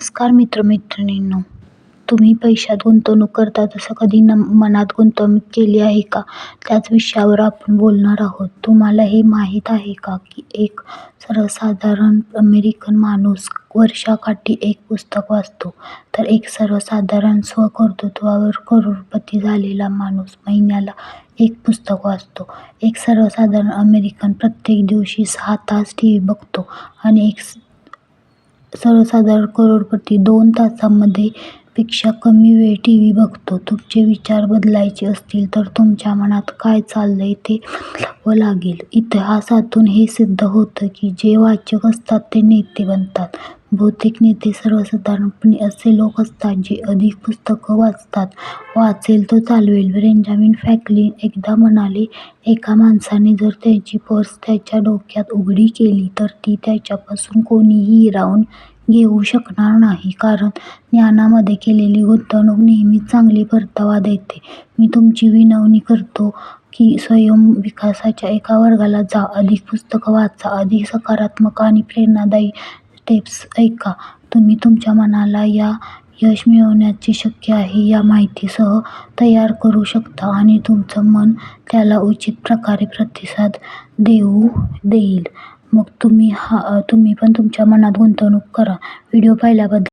नमस्कार मित्रमैत्रिणींनो तुम्ही पैशात गुंतवणूक करता तसं कधी न मनात गुंतवणूक केली आहे का? त्याच विषयावर आपण बोलणार आहोत. तुम्हाला हे माहीत आहे का की एक सर्वसाधारण अमेरिकन माणूस वर्षाकाठी एक पुस्तक वाचतो? तर एक सर्वसाधारण स्वकर्तृत्वावर करोडपती झालेला माणूस महिन्याला एक पुस्तक वाचतो. एक सर्वसाधारण अमेरिकन प्रत्येक दिवशी सहा तास टी व्ही बघतो आणि एक सर्वसाधारण करोडपती दोन तासांमध्ये पेक्षा कमी वेळ टी व्ही बघतो. तुमचे विचार बदलायचे असतील तर तुमच्या मनात काय चाललंय ते बदलावं लागेल. इतिहासातून हे सिद्ध होतं की जे वाचक असतात ते नेते बनतात. बहुतेक नेते सर्वसाधारणपणे असे लोक असतात जे अधिक पुस्तकं वाचतात. वाचेल तो चालवेल. बेंजामिन फ्रँकलिन एकदा म्हणाले एका माणसाने जर त्याची पर्स त्याच्या डोक्यात उघडी केली तर ती त्याच्यापासून कोणीही हिरावून घेऊ शकणार नाही. कारण ज्ञानामध्ये केलेली गुंतवणूक नेहमीच चांगली परतावा देते. मी तुमची विनवणी करतो की स्वयंविकासाच्या एका वर्गाला जा. अधिक पुस्तकं वाचा. अधिक सकारात्मक आणि प्रेरणादायी स्टेप्स ऐका. तुम्ही तुमच्या मनाला या यश मिळवण्याचे शक्य आहे या माहितीसह तयार करू शकता आणि तुमचं मन त्याला उचित प्रकारे प्रतिसाद देऊ देईल. मग तुम्ही हा तुम्ही पण तुमच्या मनात गुंतवणूक करा. व्हिडिओ पाहिल्याबद्दल